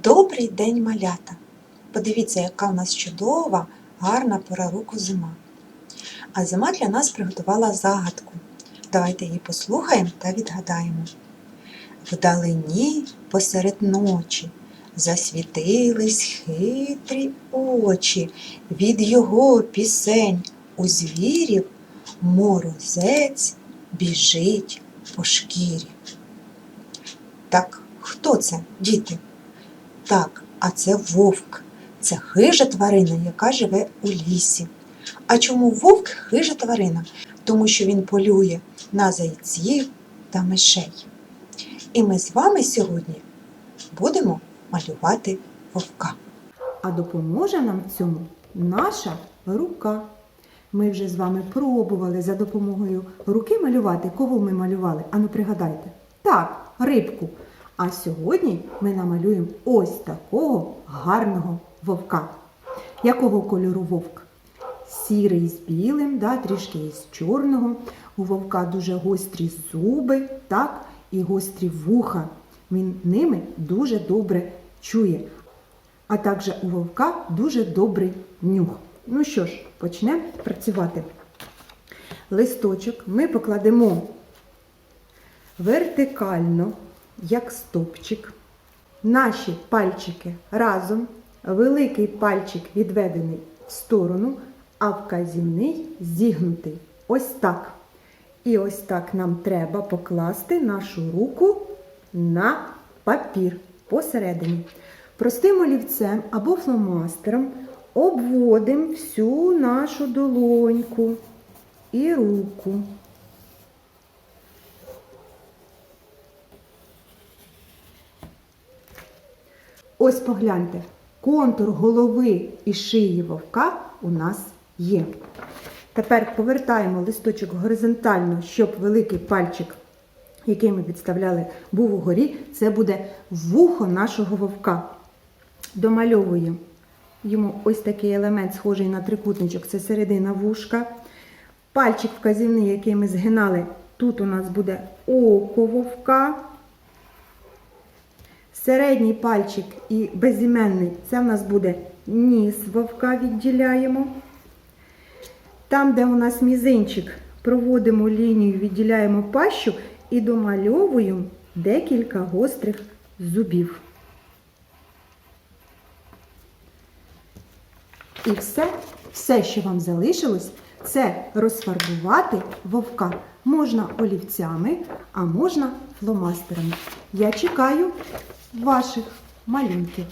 Добрий день, малята! Подивіться, яка в нас чудова, гарна пора року зима. А зима для нас приготувала загадку. Давайте її послухаємо та відгадаємо. Вдалині посеред ночі засвітились хитрі очі. Від його пісень у звірів морозець біжить по шкірі. Так, хто це, діти? Так, а це вовк. Це хижа тварина, яка живе у лісі. А чому вовк хижа тварина? Тому що він полює на зайців та мишей. І ми з вами сьогодні будемо малювати вовка. А допоможе нам в цьому наша рука. Ми вже з вами пробували за допомогою руки малювати. Кого ми малювали? Ану пригадайте. Так, рибку. А сьогодні ми намалюємо ось такого гарного вовка. Якого кольору вовк? Сірий з білим, да, трішки із чорного. У вовка дуже гострі зуби, так, і гострі вуха. Він ними дуже добре чує. А також у вовка дуже добрий нюх. Ну що ж, почнемо працювати. Листочок ми покладемо вертикально, як стопчик. Наші пальчики разом, великий пальчик відведений в сторону, а вказівний зігнутий. Ось так. І ось так нам треба покласти нашу руку на папір посередині. Простим олівцем або фломастером обводимо всю нашу долоньку і руку. Ось погляньте, контур голови і шиї вовка у нас є. Тепер повертаємо листочок горизонтально, щоб великий пальчик, який ми відставляли, був угорі. Це буде вухо нашого вовка. Домальовуємо йому ось такий елемент, схожий на трикутничок, це середина вушка. Пальчик вказівний, який ми згинали, тут у нас буде око вовка. Середній пальчик і безіменний це в нас буде ніс вовка, відділяємо. Там, де у нас мізинчик, проводимо лінію, відділяємо пащу і домальовуємо декілька гострих зубів. І все, все, що вам залишилось, це розфарбувати вовка. Можна олівцями, а можна фломастерами. Я чекаю ваших малюнків.